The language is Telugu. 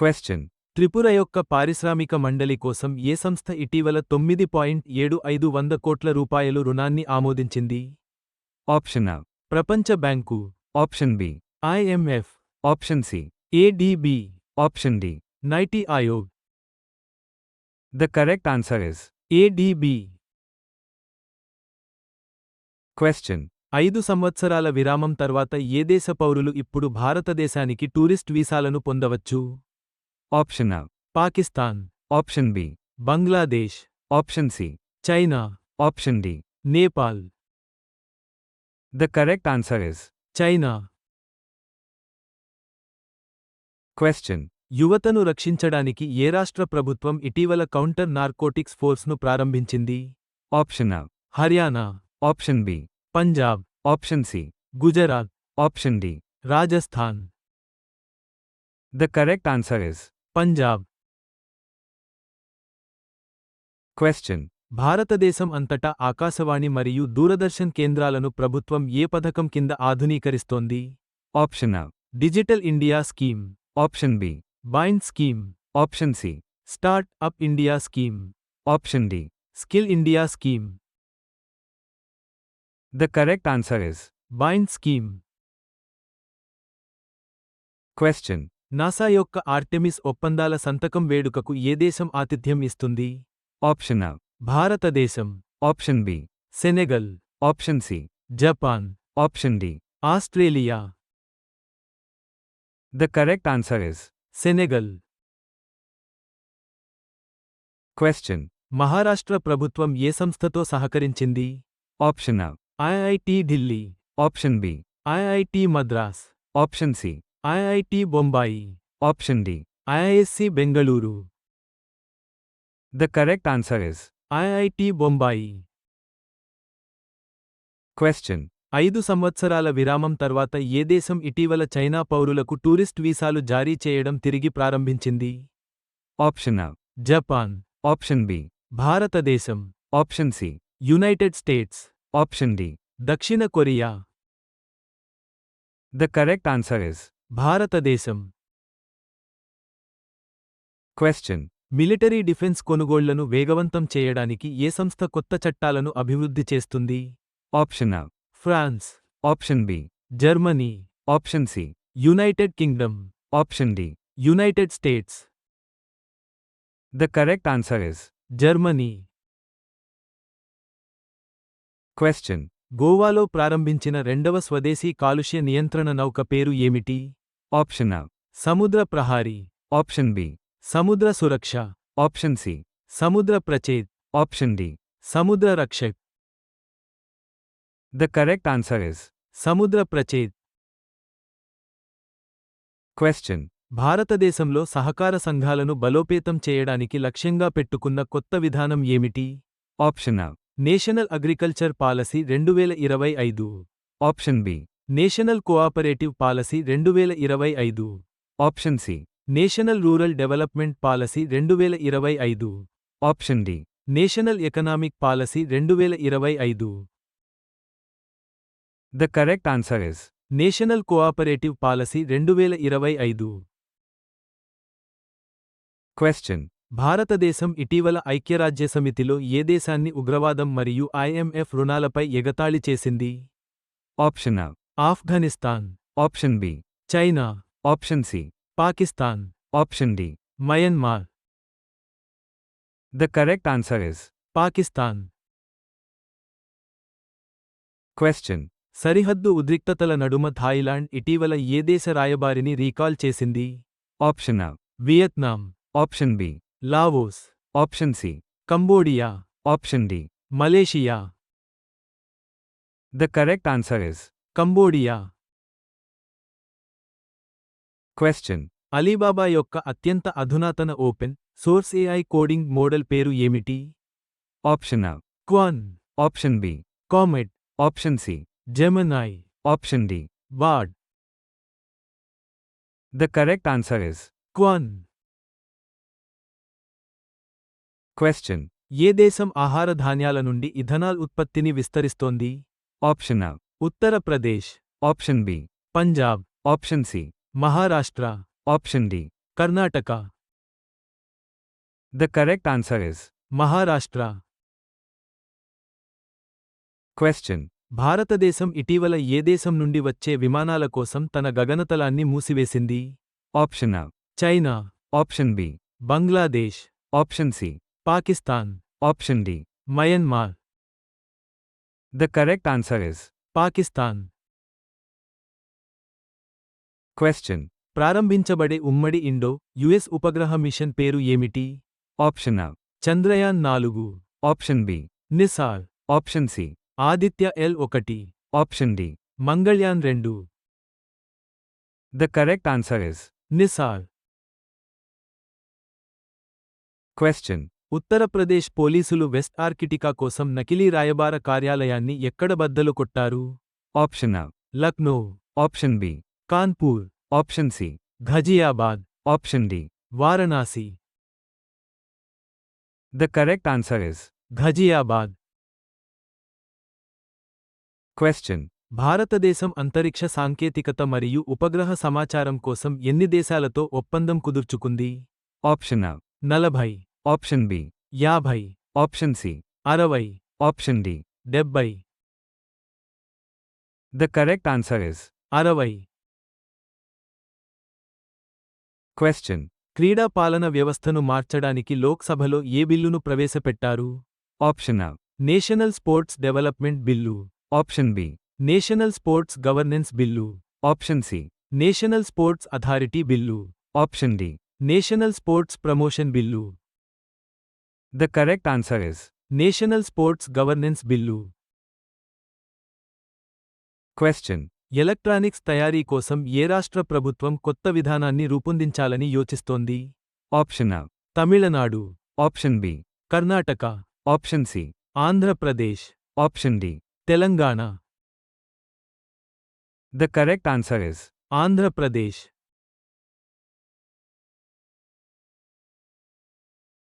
Question. త్రిపుర యొక్క పారిశ్రామిక మండలి కోసం ఏ సంస్థ ఇటీవల తొమ్మిది పాయింట్ ఏడు ఐదు వంద కోట్ల రూపాయలు రుణాన్ని ఆమోదించింది Option A. ప్రపంచ bank Option B. IMF Option C. ADB Option D. NITI Aayog The correct answer is. ADB Question. ఐదు సంవత్సరాల విరామం తర్వాత ఏ దేశ పౌరులు ఇప్పుడు భారతదేశానికి టూరిస్ట్ వీసాలను పొందవచ్చు option Pakistan. Option B Bangladesh. Option C China. Option D Nepal. The correct answer is China. Question యువతను రక్షించడానికి ఏ రాష్ట్ర ప్రభుత్వం ఇటీవల కౌంటర్ నార్కోటిక్స్ ఫోర్స్ను ప్రారంభించింది option Haryana. Option B Punjab. Option C Gujarat. Option D Rajasthan. The correct answer is Punjab Question. భారతదేశం అంతటా ఆకాశవాణి మరియు దూరదర్శన్ కేంద్రాలను ప్రభుత్వం ఏ పథకం కింద ఆధునీకరిస్తోంది Option A. Digital India scheme Option B. BIND scheme Option C. Startup India scheme Option D. Skill India scheme The correct answer is. BIND scheme Question. NASA యొక్క ఆర్టెమిస్ ఒప్పందాల సంతకం వేడుకకు ఏ దేశం ఆతిథ్యం ఇస్తుంది A. భారతదేశం Option B. Senegal Option C. Japan Option D. Australia The correct answer is. Senegal Question. Maharashtra ప్రభుత్వం ఏ సంస్థతో సహకరించింది A. IIT Delhi Option B. IIT Madras Option C. IIT Bombay Option D. IISc Bengaluru The correct answer is. IIT Bombay Question. ఐదు సంవత్సరాల విరామం తర్వాత ఏ దేశం ఇటీవల చైనా పౌరులకు టూరిస్ట్ వీసాలు జారీ చేయడం తిరిగి ప్రారంభించింది Option A. Japan Option B. భారతదేశం Option C. United States Option D. దక్షిణ Korea The correct answer is. భారతదేశం Question. మిలిటరీ డిఫెన్స్ కొనుగోళ్ళను వేగవంతం చేయడానికి ఏ సంస్థ కొత్త చట్టాలను అభివృద్ధి చేస్తుంది Option A. France Option B. Germany Option C. United Kingdom Option D. United States The correct answer is. Germany Question. గోవాలో ప్రారంభించిన రెండవ స్వదేశీ కాలుష్య నియంత్రణ నౌక పేరు ఏమిటి Option A. సముద్ర ప్రహారీ Option B. సముద్ర సురక్ష Option C. సముద్ర ప్రచేత్ Option D. సముద్ర Rakshak The correct answer is. సముద్ర ప్రచేత్ Question. భారతదేశంలో సహకార సంఘాలను బలోపేతం చేయడానికి లక్ష్యంగా పెట్టుకున్న కొత్త విధానం ఏమిటి Option A. National agriculture policy రెండు వేల ఇరవై ఐదు Option B. National cooperative policy రెండు వేల ఇరవై ఐదు Option C. National rural development policy రెండు వేల ఇరవై ఐదు Option D. National economic policy రెండు వేల ఇరవై ఐదు The correct answer is. National cooperative policy రెండు వేల ఇరవై ఐదు Question. భారతదేశం ఇటీవల ఐక్యరాజ్యసమితిలో ఏ దేశాన్ని ఉగ్రవాదం మరియు ఐఎంఎఫ్ రుణాలపై ఎగతాళి చేసింది Option A. Afghanistan. Option B China. Option C Pakistan. Option D Myanmar. The correct answer is Pakistan. Question సరిహద్దు ఉద్రిక్తతల నడుమ థాయిలాండ్ ఇటీవల ఏ దేశ రాయబారిని రీకాల్ చేసింది? Option Vietnam. Option B Laos. Option C Cambodia. Option D Malaysia. The correct answer is Cambodia Question. Alibaba యొక్క అత్యంత అధునాతన open source AI coding model పేరు ఏమిటి Option A. Qwen Option B. Comet Option C. Gemini Option D. వాడ్ The correct answer is. Qwen Question. ఏ దేశం ఆహార ధాన్యాల నుండి ఇథనాల్ ఉత్పత్తిని విస్తరిస్తోంది Option A. Uttar Pradesh option B Punjab option C Maharashtra option D Karnataka. The correct answer is Maharashtra. Question భారతదేశం ఇటీవల ఏ దేశం నుండి వచ్చే విమానాల కోసం తన గగనతలాన్ని మూసివేసింది? Option a China option B Bangladesh option C Pakistan option D Myanmar the correct answer is Pakistan question. ప్రారంభించబడే ఉమ్మడి ఇండో యుఎస్ ఉపగ్రహ మిషన్ పేరు ఏమిటి Option A. చంద్రయాన్ నాలుగు Option B. NISAR Option C. Aditya L ఒకటి Option D. మంగళ్యాన్ రెండు The correct answer is Nisar question. Uttar Pradesh పోలీసులు వెస్ట్ ఆర్కిటికా కోసం నకిలీ రాయబార కార్యాలయాన్ని ఎక్కడ బద్దలు కొట్టారు Option A. Lucknow Option B. Kanpur Option C. Ghaziabad Option D. Varanasi The correct answer is Ghaziabad question. భారతదేశం అంతరిక్ష సాంకేతికత మరియు ఉపగ్రహ సమాచారం కోసం ఎన్ని దేశాలతో ఒప్పందం కుదుర్చుకుంది A. నలభై Option B. యాభై Option C. అరవై Option D. డెబ్బై The correct answer is అరవై question. క్రీడా పాలన వ్యవస్థను మార్చడానికి లోక్సభలో ఏ బిల్లును ప్రవేశపెట్టారు Option A. National sports development bill Option B. National sports governance bill Option C. National sports authority bill Option D. National sports promotion bill The correct answer is national sports governance bill question. Electronics తయారీ కోసం ఏ రాష్ట్ర ప్రభుత్వం కొత్త విధానాన్ని రూపొందించాలని యోచిస్తోంది Option A. Tamil Nadu Option B. Karnataka Option C. Andhra Pradesh Option D. Telangana The correct answer is Andhra Pradesh